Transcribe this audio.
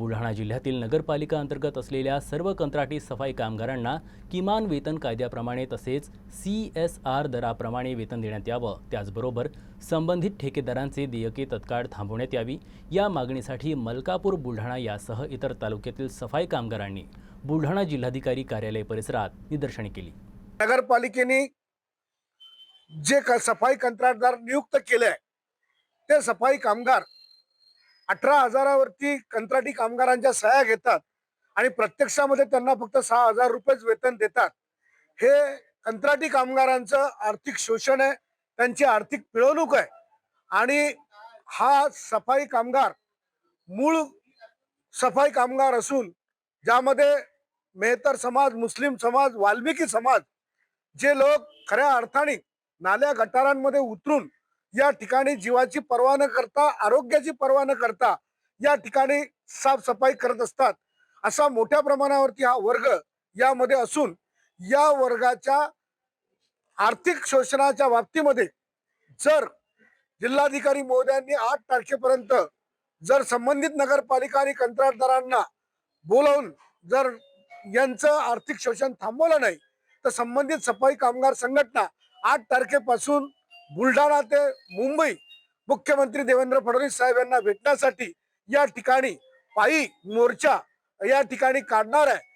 बुलढाणा जिल्ह्यातील नगरपालिका अंतर्गत असलेल्या सर्व कंत्राटी सफाई कामगारांना किमान वेतन कायद्याप्रमाणे तसेच सी एस आर दराप्रमाणे वेतन देण्यात यावं. त्याचबरोबर संबंधित ठेकेदारांचे देयके तत्काळ थांबवण्यात यावी. या मागणीसाठी मलकापूर बुलढाणा यासह इतर तालुक्यातील सफाई कामगारांनी बुलढाणा जिल्हाधिकारी कार्यालय परिसरात निदर्शने केली. नगरपालिकेने जे क- सफाई कंत्राटदार नियुक्त केले ते सफाई कामगार अठरा हजारावरती कंत्राटी कामगारांच्या सह्या घेतात आणि प्रत्यक्षामध्ये त्यांना फक्त सहा हजार रुपयेच वेतन देतात. हे कंत्राटी कामगारांचं आर्थिक शोषण आहे त्यांची आर्थिक पिळवणूक आहे आणि हा सफाई कामगार मूळ सफाई कामगार असून ज्यामध्ये मेहतर समाज मुस्लिम समाज वाल्मिकी समाज जे लोक खऱ्या अर्थाने नाल्या गटारांमध्ये उतरून या ठिकाणी जीवाची पर्वा न करता आरोग्याची पर्वा न करता या ठिकाणी साफसफाई करत असतात. असा मोठ्या प्रमाणावरती हा वर्ग यामध्ये असून या वर्गाच्या आर्थिक शोषणाच्या बाबतीमध्ये जर जिल्हाधिकारी महोदयांनी आठ तारखेपर्यंत जर संबंधित नगरपालिका आणि कंत्राटदारांना बोलावून जर यांचं आर्थिक शोषण थांबवलं नाही तर संबंधित सफाई कामगार संघटना आठ तारखेपासून बुलढाणा ते मुंबई. मुख्यमंत्री देवेंद्र फडणवीस साहेब यांना भेटण्यासाठी या ठिकाणी पायी मोर्चा या ठिकाणी काढणार आहे.